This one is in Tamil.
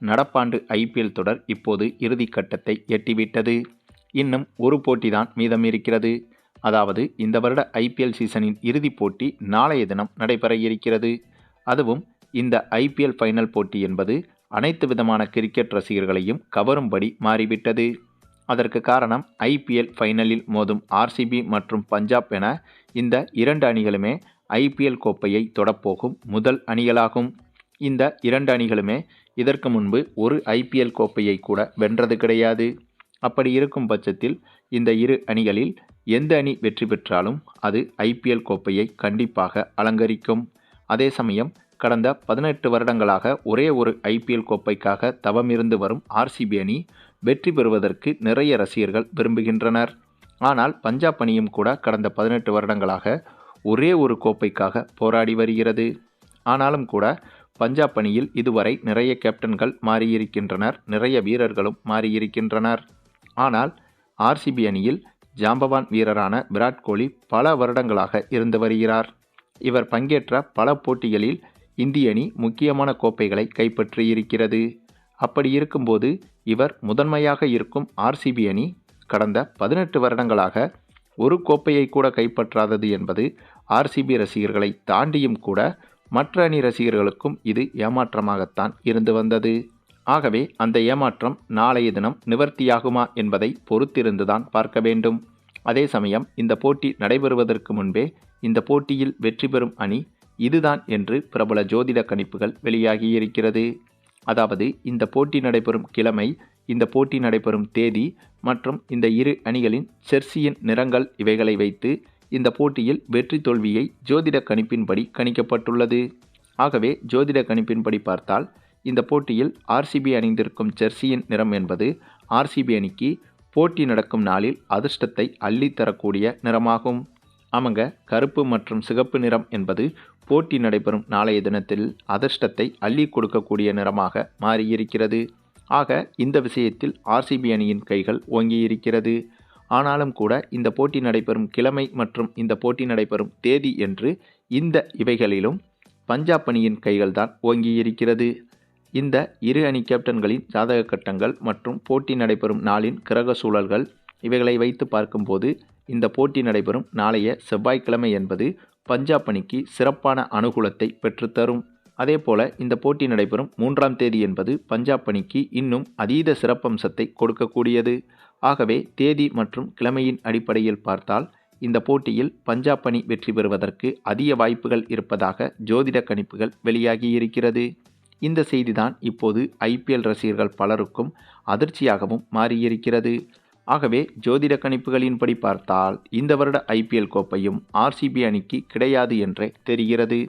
நடப்பாண்டு ஐபிஎல் தொடர் இப்போது இறுதிக்கட்டத்தை எட்டிவிட்டது. இன்னும் ஒரு போட்டி தான் மீதம் இருக்கிறது அதாவது இந்த வருட ஐபிஎல் சீசனின் இறுதிப் போட்டி நாளைய தினம் நடைபெற இருக்கிறது. அதுவும் இந்த ஐபிஎல் ஃபைனல் போட்டி என்பது அனைத்து விதமான கிரிக்கெட் ரசிகர்களையும் கவரும்படி மாறிவிட்டது. அதற்கு காரணம் ஐபிஎல் ஃபைனலில் மோதும் ஆர்சிபி மற்றும் பஞ்சாப் என இந்த இரண்டு அணிகளுமே ஐபிஎல் கோப்பையை தொடப்போகும் முதல் அணிகளாகும். இந்த இரண்டு அணிகளுமே இதற்கு முன்பு ஒரு ஐபிஎல் கோப்பையை கூட வென்றது கிடையாது. அப்படி இருக்கும் பட்சத்தில் இந்த இரு அணிகளில் எந்த அணி வெற்றி பெற்றாலும் அது ஐபிஎல் கோப்பையை கண்டிப்பாக அலங்கரிக்கும். அதே சமயம் கடந்த பதினெட்டு வருடங்களாக ஒரே ஒரு ஐபிஎல் கோப்பைக்காக தவமிருந்து வரும் ஆர்சிபி அணி வெற்றி பெறுவதற்கு நிறைய ரசிகர்கள் விரும்புகின்றனர். ஆனால் பஞ்சாப் அணியும் கூட கடந்த பதினெட்டு வருடங்களாக ஒரே ஒரு கோப்பைக்காக போராடி வருகிறது. ஆனாலும் கூட பஞ்சாப் அணியில் இதுவரை நிறைய கேப்டன்கள் மாறியிருக்கின்றனர். நிறைய வீரர்களும் மாறியிருக்கின்றனர். ஆனால் ஆர்சிபி அணியில் ஜாம்பவான் வீரரான விராட் கோலி பல வருடங்களாக இருந்து வருகிறார். இவர் பங்கேற்ற பல போட்டிகளில் இந்திய அணி முக்கியமான கோப்பைகளை கைப்பற்றியிருக்கிறது. அப்படி இருக்கும்போது இவர் முதன்மையாக இருக்கும் ஆர்சிபி அணி கடந்த பதினெட்டு வருடங்களாக ஒரு கோப்பையை கூட கைப்பற்றாதது என்பது ஆர்சிபி ரசிகர்களை தாண்டியும் கூட மற்ற அணி ரசிகர்களுக்கும் இது ஏமாற்றமாகத்தான் இருந்து வந்தது. ஆகவே அந்த ஏமாற்றம் நாளைய தினம் நிவர்த்தியாகுமா என்பதை பொறுத்திருந்துதான் பார்க்க வேண்டும். அதே சமயம் இந்த போட்டி நடைபெறுவதற்கு முன்பே இந்த போட்டியில் வெற்றி பெறும் அணி இதுதான் என்று பிரபல ஜோதிட கணிப்புகள் வெளியாகியிருக்கிறது. அதாவது இந்த போட்டி நடைபெறும் கிழமை இந்த போட்டி நடைபெறும் தேதி மற்றும் இந்த இரு அணிகளின் செர்சியின் நிறங்கள் இவைகளை வைத்து இந்த போட்டியில் வெற்றி தோல்வியை ஜோதிட கணிப்பின்படி கணிக்கப்பட்டுள்ளது. ஆகவே ஜோதிட கணிப்பின்படி பார்த்தால் இந்த போட்டியில் ஆர்சிபி அணிந்திருக்கும் ஜெர்சியின் நிறம் என்பது ஆர்சிபி அணிக்கு போட்டி நடக்கும் நாளில் அதிர்ஷ்டத்தை அள்ளித்தரக்கூடிய நிறமாகும். ஆமாங்க கருப்பு மற்றும் சிகப்பு நிறம் என்பது போட்டி நடைபெறும் நாளைய தினத்தில் அதிர்ஷ்டத்தை அள்ளி கொடுக்கக்கூடிய நிறமாக மாறியிருக்கிறது. ஆக இந்த விஷயத்தில் ஆர்சிபி அணியின் கைகள் ஓங்கியிருக்கிறது. ஆனாலும் கூட இந்த போட்டி நடைபெறும் கிழமை மற்றும் இந்த போட்டி நடைபெறும் தேதி என்று இந்த இவைகளிலும் பஞ்சாப் அணியின் கைகள்தான் ஓங்கியிருக்கிறது. இந்த இரு அணி கேப்டன்களின் ஜாதக கட்டங்கள் மற்றும் போட்டி நடைபெறும் நாளின் கிரக சூழல்கள் இவைகளை வைத்து பார்க்கும்போது இந்த போட்டி நடைபெறும் நாளைய செவ்வாய்க்கிழமை என்பது பஞ்சாப் அணிக்கு சிறப்பான அனுகூலத்தை பெற்றுத்தரும். அதேபோல இந்த போட்டி நடைபெறும் மூன்றாம் தேதி என்பது பஞ்சாப் அணிக்கு இன்னும் அதீத சிறப்பம்சத்தை கொடுக்கக்கூடியது. ஆகவே தேதி மற்றும் கிழமையின் அடிப்படையில் பார்த்தால் இந்த போட்டியில் பஞ்சாப் அணி வெற்றி பெறுவதற்கு அதிக வாய்ப்புகள் இருப்பதாக ஜோதிட கணிப்புகள் வெளியாகியிருக்கிறது. இந்த செய்திதான் இப்போது ஐபிஎல் ரசிகர்கள் பலருக்கும் அதிர்ச்சியாகவும் மாறியிருக்கிறது. ஆகவே ஜோதிட கணிப்புகளின்படி பார்த்தால் இந்த வருட ஐபிஎல் கோப்பையும் ஆர்சிபி அணிக்கு கிடையாது என்றே தெரிகிறது.